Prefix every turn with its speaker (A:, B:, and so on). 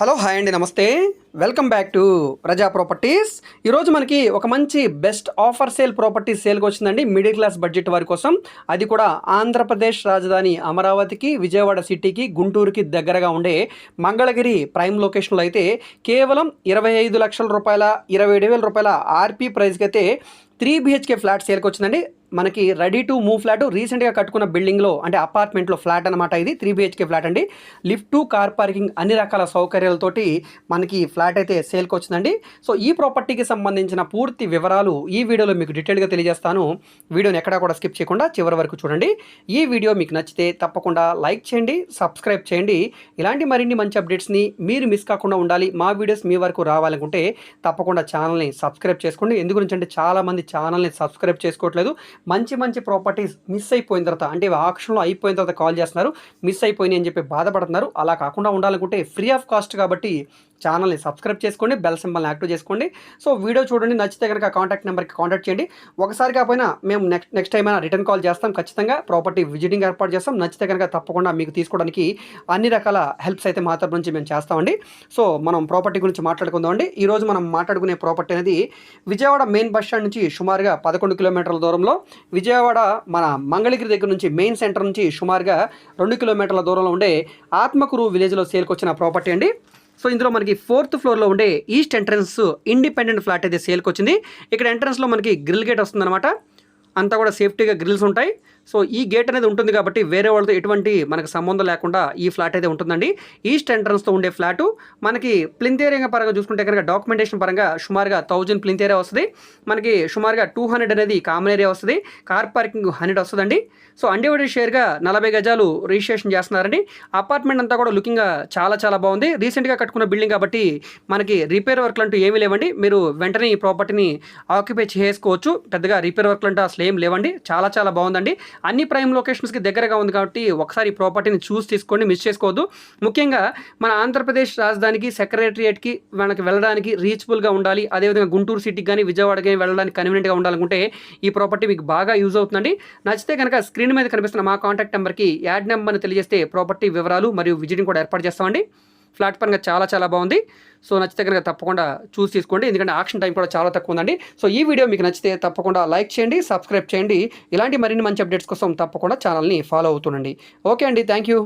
A: Hello hi అండి నమస్తే. Welcome back to Praja properties ఈరోజు మనకి ఒక మంచి బెస్ట్ ఆఫర్ సేల్ ప్రాపర్టీస్ సేల్కి వచ్చిందండి. మిడిల్ క్లాస్ బడ్జెట్ వారి కోసం. అది కూడా ఆంధ్రప్రదేశ్ రాజధాని అమరావతికి విజయవాడ సిటీకి గుంటూరుకి దగ్గరగా ఉండే మంగళగిరి ప్రైమ్ లొకేషన్లో అయితే కేవలం ఇరవై ఐదు లక్షల రూపాయల ఇరవై ఏడు వేల రూపాయల ఆర్పీ ప్రైస్కి అయితే త్రీ బిహెచ్కే ఫ్లాట్ సేల్కి వచ్చిందండి. మనకి రెడీ టు మూవ్ ఫ్లాట్ రీసెంట్గా కట్టుకున్న బిల్డింగ్లో అంటే అపార్ట్మెంట్లో ఫ్లాట్ అనమాట ఇది త్రీ బిహెచ్కే ఫ్లాట్ అండి. లిఫ్ట్ కార్ పార్కింగ్ అన్ని రకాల సౌకర్యాలతోటి మనకి ఫ్లాట్ అయితే సేల్కి వచ్చిందండి. సో ఈ ప్రాపర్టీకి సంబంధించిన పూర్తి వివరాలు ఈ వీడియోలో మీకు డీటెయిల్గా తెలియజేస్తాను. వీడియోని ఎక్కడా కూడా స్కిప్ చేయకుండా చివరి వరకు చూడండి. ఈ వీడియో మీకు నచ్చితే తప్పకుండా లైక్ చేయండి సబ్స్క్రైబ్ చేయండి. ఇలాంటి మరిన్ని మంచి అప్డేట్స్ని మీరు మిస్ కాకుండా ఉండాలి. మా వీడియోస్ మీ వరకు రావాలనుకుంటే తప్పకుండా ఛానల్ని సబ్స్క్రైబ్ చేసుకోండి. ఎందు గురించి అంటే చాలామంది ఛానల్ని సబ్స్క్రైబ్ చేసుకోవట్లేదు. మంచి మంచి ప్రాపర్టీస్ మిస్ అయిపోయిన తర్వాత అంటే ఆక్షన్లో అయిపోయిన తర్వాత కాల్ చేస్తున్నారు మిస్ అయిపోయినాయి అని చెప్పి బాధపడుతున్నారు. అలా కాకుండా ఉండాలనుకుంటే ఫ్రీ ఆఫ్ కాస్ట్ కాబట్టి ఛానల్ని సబ్స్క్రైబ్ చేసుకోండి బెల్ సింబల్ని యాక్టివ్ చేసుకోండి. సో వీడియో చూడండి నచ్చితే కనుక కాంటాక్ట్ నెంబర్కి కాంటాక్ట్ చేయండి. ఒకసారి కాకపోయినా మేము నెక్స్ట్ నెక్స్ట్ టైం అయినా రిటర్న్ కాల్ చేస్తాం ఖచ్చితంగా ప్రాపర్టీ విజిటింగ్ ఏర్పాటు చేస్తాం. నచ్చితే కనుక తప్పకుండా మీకు తీసుకోవడానికి అన్ని రకాల హెల్ప్స్ అయితే మా తరపు నుంచి మేము చేస్తామండి. సో మనం ప్రాపర్టీ గురించి మాట్లాడుకుందాం అండి. ఈరోజు మనం మాట్లాడుకునే ప్రాపర్టీ అనేది విజయవాడ మెయిన్ బస్ స్టాండ్ నుంచి సుమారుగా పదకొండు కిలోమీటర్ల దూరంలో విజయవాడ మన మంగళగిరి దగ్గర నుంచి మెయిన్ సెంటర్ నుంచి సుమారుగా రెండు కిలోమీటర్ల దూరంలో ఉండే ఆత్మకురు విలేజ్లో సేల్కొచ్చిన ప్రాపర్టీ అండి. సో ఇందులో మనకి ఫోర్త్ ఫ్లోర్లో ఉండే ఈస్ట్ ఎంట్రన్స్ ఇండిపెండెంట్ ఫ్లాట్ అయితే సేల్కి వచ్చింది. ఇక్కడ ఎంట్రన్స్లో మనకి గ్రిల్ గేట్ వస్తుందన్నమాట. అంతా కూడా సేఫ్టీగా గ్రిల్స్ ఉంటాయి. సో ఈ గేట్ అనేది ఉంటుంది కాబట్టి వేరే వాళ్ళతో ఎటువంటి మనకు సంబంధం లేకుండా ఈ ఫ్లాట్ అయితే ఉంటుందండి. ఈస్ట్ ఎంట్రన్స్తో ఉండే ఫ్లాటు మనకి ప్లింత్ ఏరియా పరంగా చూసుకుంటే కనుక డాక్యుమెంటేషన్ పరంగా సుమారుగా థౌజండ్ ప్లింత్ ఏరియా వస్తుంది. మనకి సుమారుగా టూ హండ్రెడ్ అనేది కామన్ ఏరియా వస్తుంది. కార్ పార్కింగ్ హండ్రెడ్ వస్తుందండి. సో అన్డివైడెడ్ షేర్గా నలభై గజాలు రిజిస్ట్రేషన్ చేస్తున్నారండి. అపార్ట్మెంట్ అంతా కూడా లుకింగ్ చాలా చాలా బాగుంది. రీసెంట్గా కట్టుకున్న బిల్డింగ్ కాబట్టి మనకి రిపేర్ వర్క్లు అంటూ ఏమీ లేవండి. మీరు వెంటనే ఈ ప్రాపర్టీని ఆక్యుపై చేసుకోవచ్చు. పెద్దగా రిపేర్ వర్క్లు అంటే అసలు ఏం లేవండి. చాలా చాలా బాగుందండి. అన్ని ప్రైమ్ లొకేషన్స్కి దగ్గరగా ఉంది కాబట్టి ఒకసారి ఈ ప్రాపర్టీని చూసి తీసుకోండి మిస్ చేసుకోవద్దు. ముఖ్యంగా మన ఆంధ్రప్రదేశ్ రాజధానికి సెక్రటరియేట్కి మనకి వెళ్ళడానికి రీచబుల్గా ఉండాలి. అదేవిధంగా గుంటూరు సిటీకి కానీ విజయవాడకి కానీ వెళ్ళడానికి కన్వీనియంట్గా ఉండాలనుకుంటే ఈ ప్రాపర్టీ మీకు బాగా యూజ్ అవుతుందండి. నచ్చితే కనుక స్క్రీన్ మీద కనిపిస్తున్న మా కాంటాక్ట్ నెంబర్కి యాడ్ నెంబర్ని తెలియజేస్తే ప్రాపర్టీ వివరాలు మరియు విజిటింగ్ కూడా ఏర్పాటు చేస్తామండి. ఫ్లాట్ పరంగా చాలా చాలా బాగుంది. సో నచ్చితే కనుక తప్పకుండా చూసి తీసుకోండి. ఎందుకంటే ఆక్షన్ టైం కూడా చాలా తక్కువ ఉందండి. సో ఈ వీడియో మీకు నచ్చితే తప్పకుండా లైక్ చేయండి సబ్స్క్రైబ్ చేయండి. ఇలాంటి మరిన్ని మంచి అప్డేట్స్ కోసం తప్పకుండా ఛానల్ని ఫాలో అవుతుండండి. ఓకే అండి. Thank you